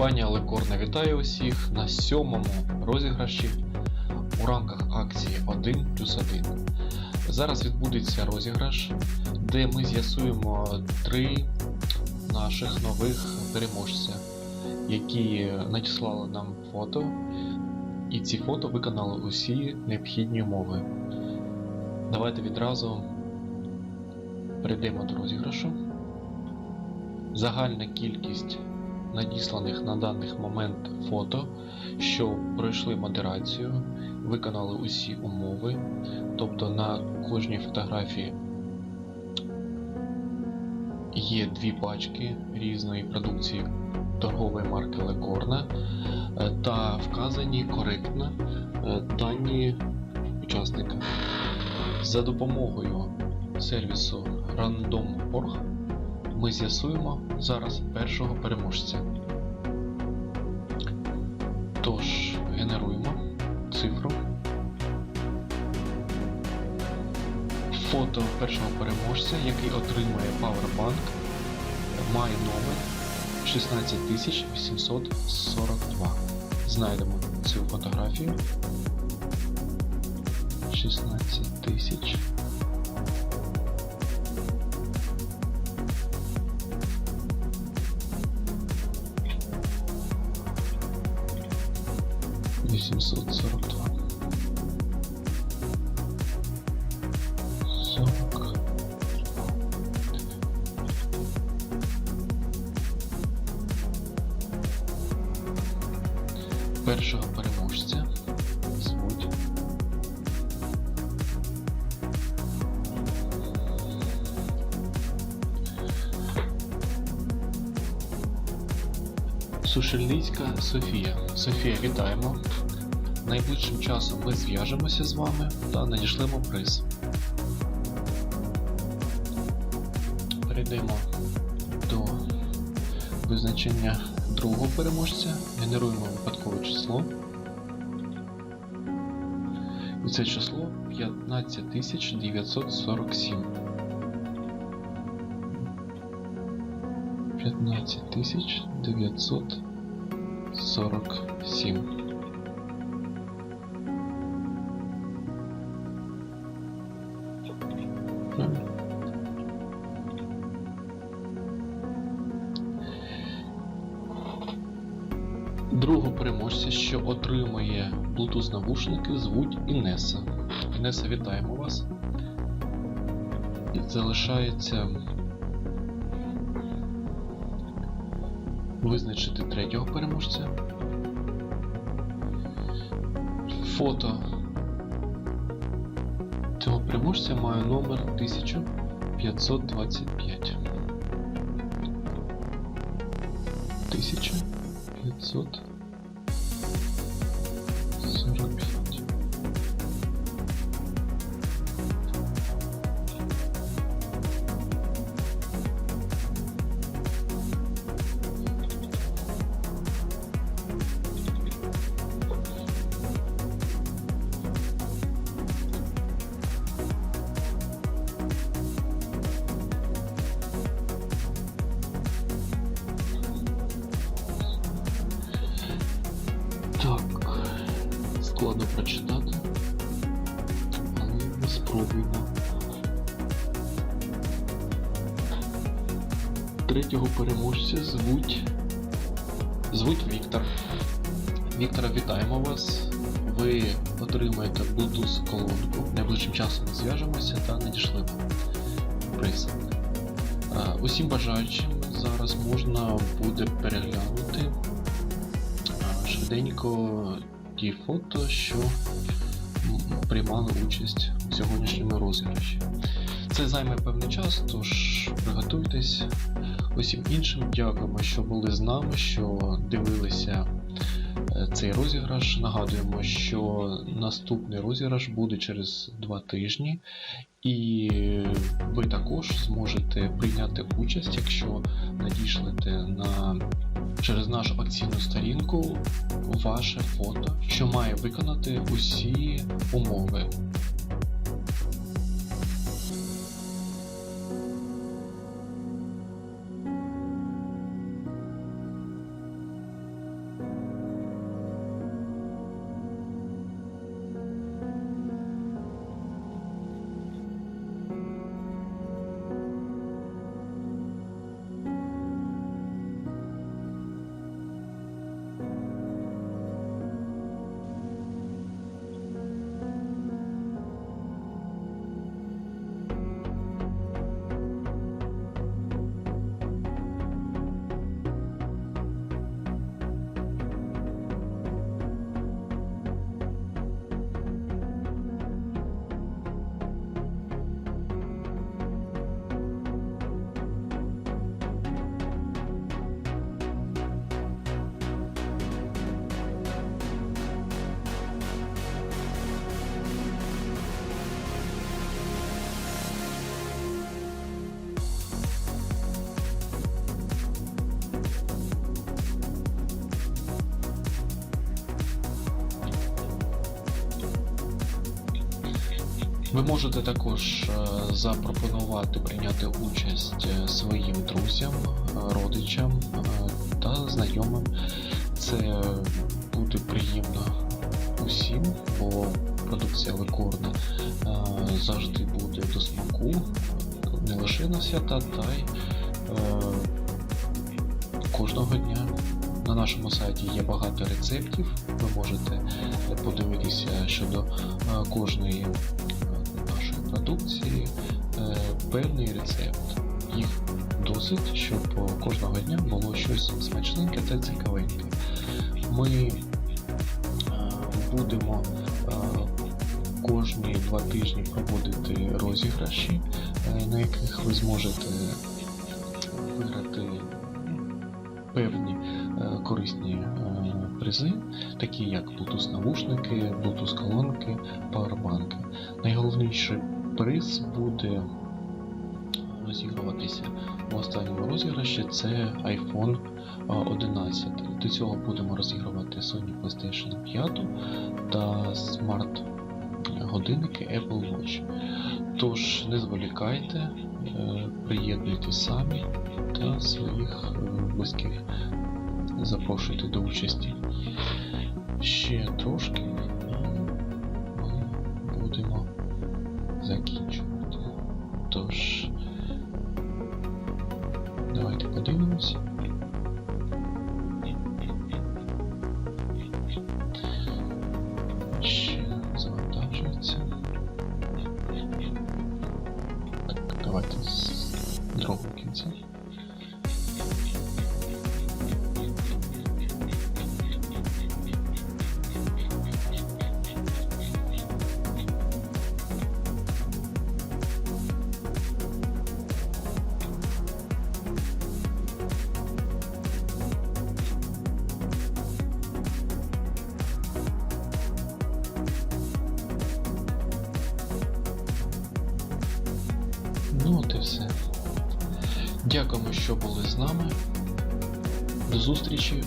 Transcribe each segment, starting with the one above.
Компанія Лекорна вітає усіх на сьомому розіграші у рамках акції 1 плюс 1. Зараз відбудеться розіграш, де ми з'ясуємо три наших нових переможця, які надіслали нам фото, і ці фото виконали усі необхідні умови. Давайте відразу перейдемо до розіграшу. Загальна кількість надісланих на даний момент фото, що пройшли модерацію, виконали усі умови. Тобто на кожній фотографії є дві пачки різної продукції торгової марки Лекорна е, та вказані коректно е, дані учасника. За допомогою сервісу Random.org ми з'ясуємо зараз першого переможця. Тож, генеруємо цифру. Фото першого переможця, який отримує Powerbank, має номер 16842. Знайдемо цю фотографію. 16 Першого переможця звуть Сушельницька Софія. Софія, вітаємо. Найближчим часом ми зв'яжемося з вами та надішлемо приз. Перейдемо до визначення другого переможця. Генеруємо випадкове число. І це число 15947. 15947. Другого переможця, що отримує Bluetooth навушники, звуть Інеса. Інеса, вітаємо вас. Залишається визначити третього переможця. Фото цього переможця має номер 1525. 생존 비용이죠. 자, складно прочитати, але ми спробуємо. Третього переможця звуть. Звуть Віктор. Віктора, вітаємо вас. Ви отримаєте Bluetooth колонку. Найближчим часом ми зв'яжемося та надішлемо приз. Усім бажаючим зараз можна буде переглянути швиденько ті фото, що приймали участь у сьогоднішньому розіграші. Це займе певний час, тож приготуйтесь. Усім іншим дякуємо, що були з нами, що дивилися е, цей розіграш. Нагадуємо, що наступний розіграш буде через два тижні, і ви також зможете прийняти участь, якщо надішлете на через нашу акційну сторінку ваше фото, що має виконати усі умови. Ви можете також е, запропонувати прийняти участь е, своїм друзям, е, родичам та знайомим. Це буде приємно усім, бо продукція ликорна завжди буде до смаку не лише на свята, та й кожного дня. На нашому сайті є багато рецептів. Ви можете подивитися щодо кожної продукції е, певний рецепт. Їх досить, щоб кожного дня було щось смачненьке та цікавеньке. Ми е, будемо е, кожні два тижні проводити розіграші, е, на яких ви зможете виграти певні е, корисні е, призи, такі як Bluetooth навушники, Bluetooth колонки, павербанки. Найголовніший приз буде розігруватися в останньому розіграші це iPhone е, 11. До цього будемо розігрувати Sony PlayStation 5 та смарт годинники Apple Watch. Тож не зволікайте, е, приєднуйтесь самі та своїх е, близьких запрошуйте до участі. Ще трошки закінчувати. Тож, давайте подивимося. Ну от все. Дякуємо, що були з нами. До зустрічі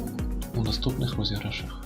у наступних розіграшах.